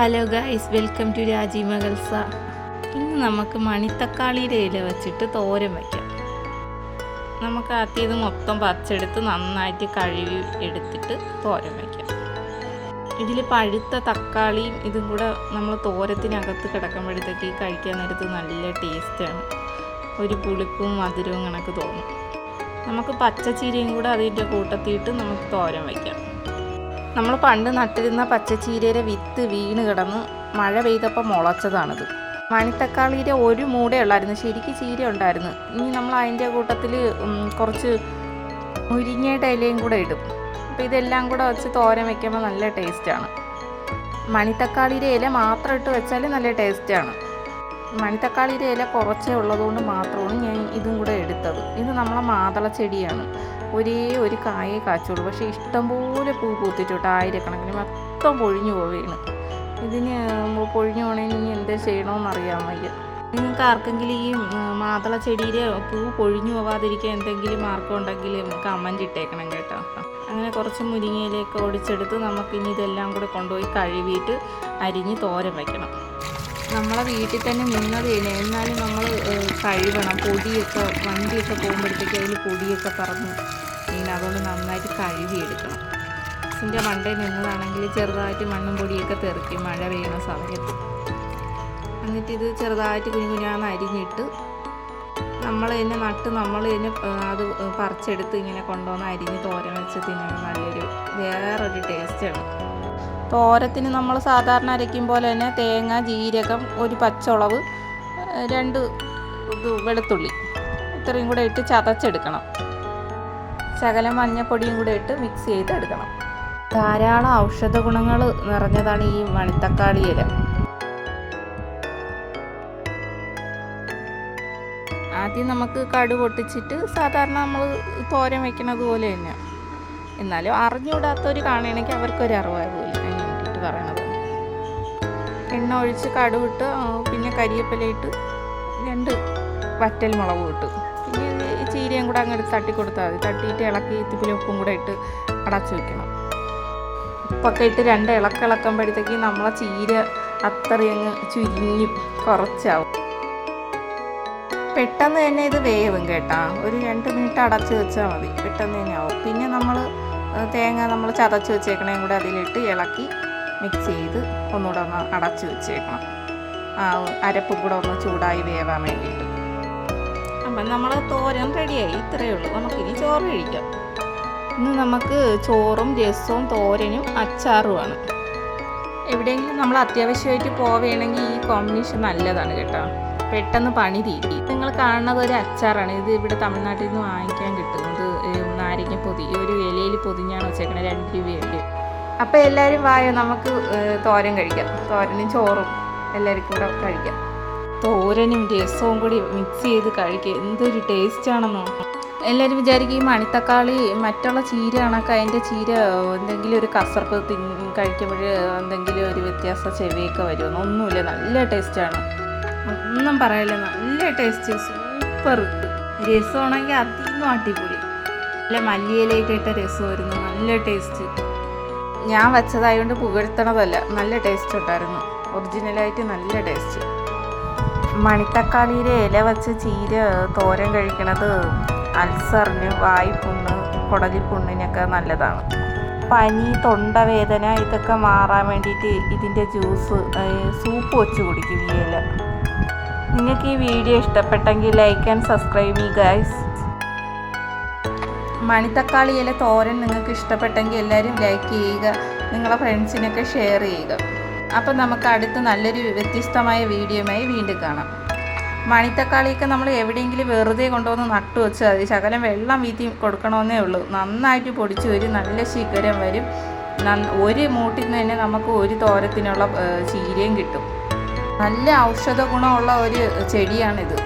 Hello guys welcome to രാജി മകൽസ ഇന്ന് നമുക്ക് മണിത്തക്കാളിയുടെ ഇല വെച്ചിട്ട് തോരൻ വയ്ക്കാം നമുക്ക് ആദ്യം മൊത്തം പച്ചെടുത്ത് നന്നായിട്ട് കഴുകി എടുത്തിട്ട് തോരൻ വയ്ക്കാം ഇതിൽ പഴുത്ത തക്കാളിയും ഇതും കൂടെ നമ്മൾ തോരത്തിനകത്ത് കിടക്കുമ്പോഴത്തേക്ക് കഴിക്കാൻ നേരത്ത് നല്ല ടേസ്റ്റാണ് ഒരു പുളിപ്പും മധുരവും കണക്ക് തോന്നും. നമുക്ക് പച്ചച്ചീരയും കൂടെ അതിന്റെ കൂട്ടത്തിയിട്ട് നമുക്ക് തോരൻ വയ്ക്കാം നമ്മൾ പണ്ട് നട്ടിരുന്ന പച്ചച്ചീരയുടെ വിത്ത് വീണ് കിടന്ന് മഴ പെയ്തപ്പോൾ മുളച്ചതാണിത്. മണിത്തക്കാളിയുടെ ഒരു മൂടേ ഉള്ളായിരുന്നു. ശരിക്കും ചീര ഉണ്ടായിരുന്നു. ഇനി നമ്മൾ അതിന്റെ കൂട്ടത്തിൽ കുറച്ച് മുരിങ്ങയുടെ ഇലയും കൂടെ ഇടും. അപ്പോൾ ഇതെല്ലാം കൂടെ വെച്ച് തോരൻ വയ്ക്കുമ്പോൾ നല്ല ടേസ്റ്റാണ്. മണിത്തക്കാളിയുടെ ഇല മാത്രം ഇട്ട് വെച്ചാൽ നല്ല ടേസ്റ്റാണ്. മണിത്തക്കാളിയുടെ ഇല കുറച്ചേ ഉള്ളതുകൊണ്ട് മാത്രമാണ് ഞാൻ ഇതും കൂടെ എടുത്തത്. ഇത് നമ്മളെ മാതള ചെടിയാണ്. ഒരേ ഒരു കായേ കാച്ചുള്ളൂ. പക്ഷേ ഇഷ്ടംപോലെ പൂ പൂത്തിട്ടുണ്ട് ആയിരക്കണക്കിന്. മൊത്തം പൊഴിഞ്ഞു പോവുകയാണ്. ഇതിന് പൊഴിഞ്ഞു പോകണേന് ഇനി എന്ത് ചെയ്യണമെന്ന് അറിയാൻ വയ്യ. നിങ്ങൾക്ക് ആർക്കെങ്കിലും ഈ മാതള ചെടിയിൽ പൂ പൊഴിഞ്ഞു പോവാതിരിക്കാൻ എന്തെങ്കിലും മാർഗം ഉണ്ടെങ്കിൽ കമന്റ് ഇട്ടേക്കണം കേട്ടോ. അങ്ങനെ കുറച്ച് മുരിങ്ങയിലേക്ക് ഒടിച്ചെടുത്ത് നമുക്കിനി ഇതെല്ലാം കൂടെ കൊണ്ടുപോയി കഴുകിയിട്ട് അരിഞ്ഞ് തോരൻ വയ്ക്കണം നമ്മളെ വീട്ടിൽ തന്നെ നിന്നത് തന്നെ എന്നാലും നമ്മൾ കഴുകണം. പൊടിയൊക്കെ വണ്ടിയൊക്കെ പോകുമ്പോഴത്തേക്ക് അതിൽ പൊടിയൊക്കെ പറന്ന് പിന്നെ അതുകൊണ്ട് നന്നായിട്ട് കഴുകിയെടുക്കണം ഇതിന്റെ മണ്ടയിൽ നിന്നതാണെങ്കിൽ ചെറുതായിട്ട് മണ്ണും പൊടിയൊക്കെ തെറിക്കും. മഴ പെയ്യുന്ന സമയത്ത്. എന്നിട്ട് ഇത് ചെറുതായിട്ട് കുഞ്ഞു കുഞ്ഞാന്ന് അരിഞ്ഞിട്ട് നമ്മൾ തന്നെ നട്ട് നമ്മൾ തന്നെ അത് പറിച്ചെടുത്ത് ഇങ്ങനെ കൊണ്ടുവന്ന് അരിഞ്ഞ് തോരൻ വെച്ച് തിന്നാൻ നല്ലൊരു വേറൊരു ടേസ്റ്റാണ്. തോരത്തിന് നമ്മൾ സാധാരണ അരയ്ക്കും പോലെ തന്നെ തേങ്ങ ജീരകം ഒരു പച്ചമുളക് രണ്ട് ഇത് വെളുത്തുള്ളി ഇത്രയും കൂടെ ഇട്ട് ചതച്ചെടുക്കണം. ശകലം മഞ്ഞപ്പൊടിയും കൂടെ ഇട്ട് മിക്സ് ചെയ്തെടുക്കണം. ധാരാളം ഔഷധ ഗുണങ്ങൾ നിറഞ്ഞതാണ് ഈ മണിത്തക്കാളി ഇല. ആദ്യം നമുക്ക് കടു പൊട്ടിച്ചിട്ട് സാധാരണ നമ്മൾ തോരൻ വെക്കണത് പോലെ തന്നെ. എന്നാലും അറിഞ്ഞുകൂടാത്തവർ കാണുകയാണെങ്കിൽ അവർക്കൊരു അറിവായി അതിന് വേണ്ടിയിട്ട് പറയണത്. എണ്ണ ഒഴിച്ച് കടുവിട്ട് പിന്നെ കരിയപ്പിലയിട്ട് രണ്ട് വറ്റൽ മുളക് ഇട്ട്. പിന്നെ ചീരയും കൂടെ അങ്ങോട്ട് തട്ടി കൊടുത്താൽ മതി. തട്ടിയിട്ട് ഇളക്കി ഇത്തിരി ഉപ്പും കൂടെ ഇട്ട് അടച്ചു വെക്കണം. ഉപ്പൊക്കെ ഇട്ട് രണ്ട് ഇളക്ക് ഇളക്കുമ്പോഴത്തേക്ക് നമ്മളെ ചീര അത്രയങ്ങ് ചുരുങ്ങി കുറച്ചാവും. പെട്ടെന്ന് തന്നെ ഇത് വേവും കേട്ടാ. ഒരു രണ്ട് മിനിറ്റ് അടച്ച് വെച്ചാൽ മതി. പെട്ടെന്ന് തന്നെ ആവും. പിന്നെ നമ്മൾ തേങ്ങ നമ്മൾ ചതച്ച് വെച്ചേക്കണേയും കൂടെ അതിലിട്ട് ഇളക്കി മിക്സ് ചെയ്ത് ഒന്നുകൂടെ ഒന്ന് അടച്ചു വെച്ചേക്കണം. ആ അരപ്പും കൂടെ ഒന്ന് ചൂടായി വേവാൻ വേണ്ടിയിട്ട്. അപ്പം നമ്മൾ തോരൻ റെഡിയായി. ഇത്രയേ ഉള്ളൂ. നമുക്കിനി ചോറ് കഴിക്കാം. ഇന്ന് നമുക്ക് ചോറും രസവും തോരനും അച്ചാറുമാണ് എവിടെയെങ്കിലും നമ്മൾ അത്യാവശ്യമായിട്ട് പോവുകയാണെങ്കിൽ ഈ കോമ്പിനേഷൻ നല്ലതാണ് കേട്ടോ. പെട്ടെന്ന് പണി തീരി നിങ്ങൾ കാണുന്നത് ഒരു അച്ചാറാണ്. ഇത് ഇവിടെ തമിഴ്നാട്ടിൽ നിന്ന് വാങ്ങിക്കാൻ കിട്ടുന്നത്. നാരങ്ങ പൊതി ഒരു ഇലയിൽ പൊതിഞ്ഞാണ് വെച്ചേക്കണത്. രണ്ട് രൂപയുണ്ട്. അപ്പോൾ എല്ലാരും വായോ നമുക്ക് തോരൻ കഴിക്കാം. തോരനും ചോറും എല്ലാവരും കൂടെ കഴിക്കാം. തോരനും രസവും കൂടി മിക്സ് ചെയ്ത് കഴിക്കുക എന്തൊരു ടേസ്റ്റാണെന്നോ എല്ലാവരും വിചാരിക്കും ഈ മണിത്തക്കാളി മറ്റുള്ള ചീര കണക്ക് അതിന്റെ ചീര എന്തെങ്കിലും ഒരു കസർപ്പ് തി കഴിക്കുമ്പോൾ എന്തെങ്കിലും ഒരു വ്യത്യാസ ചെവിയൊക്കെ വരുമെന്ന് ഒന്നുമില്ല. നല്ല ടേസ്റ്റാണ് ഒന്നും പറയില്ല നല്ല ടേസ്റ്റ് സൂപ്പർ രസമാണെങ്കിൽ അതിന്നും അടിപൊളി. നല്ല മല്ലിയിലേക്ക് ഇട്ട രസമായിരുന്നു നല്ല ടേസ്റ്റ് ഞാൻ വെച്ചതായതുകൊണ്ട് പുകഴ്ത്തണതല്ല. നല്ല ടേസ്റ്റ് ഉണ്ടായിരുന്നു. ഒറിജിനലായിട്ട് നല്ല ടേസ്റ്റ് മണിത്തക്കാളിയിലെ ഇല വെച്ച് ചീര തോരൻ കഴിക്കണത് അൾസറിന് വായ്പുണ്ണ് കുടലിപ്പുണ്ണിനൊക്കെ നല്ലതാണ്. പനി തൊണ്ടവേദന ഇതൊക്കെ മാറാൻ വേണ്ടിയിട്ട് ഇതിന്റെ ജ്യൂസ് സൂപ്പ് വെച്ച് കുടിക്കും ഈ ഇല. നിങ്ങൾക്ക് ഈ വീഡിയോ ഇഷ്ടപ്പെട്ടെങ്കിൽ ലൈക്ക് ആൻഡ് സബ്സ്ക്രൈബ് ഈ ഗൈസ് മണിത്തക്കാളി ഇല തോരൻ നിങ്ങൾക്ക് ഇഷ്ടപ്പെട്ടെങ്കിൽ എല്ലാവരും ലൈക്ക് ചെയ്യുക. നിങ്ങളുടെ ഫ്രണ്ട്സിനൊക്കെ ഷെയർ ചെയ്യുക. അപ്പം നമുക്ക് അടുത്ത് നല്ലൊരു വ്യത്യസ്തമായ വീഡിയോയുമായി വീണ്ടും കാണാം. മണിത്തക്കാളിയൊക്കെ നമ്മൾ എവിടെയെങ്കിലും വെറുതെ കൊണ്ടുവന്ന് നട്ടു വെച്ചാൽ മതി. ശകലം വെള്ളം വീത്തി കൊടുക്കണമെന്നേ ഉള്ളൂ. നന്നായിട്ട് പൊടിച്ച് ഒരു നല്ല ശിഖരം വരും. ഒരു മൂട്ടിൽ നിന്ന് തന്നെ നമുക്ക് ഒരു തോരത്തിനുള്ള ചീരയും കിട്ടും. നല്ല ഔഷധ ഗുണമുള്ള ഒരു ചെടിയാണിത്.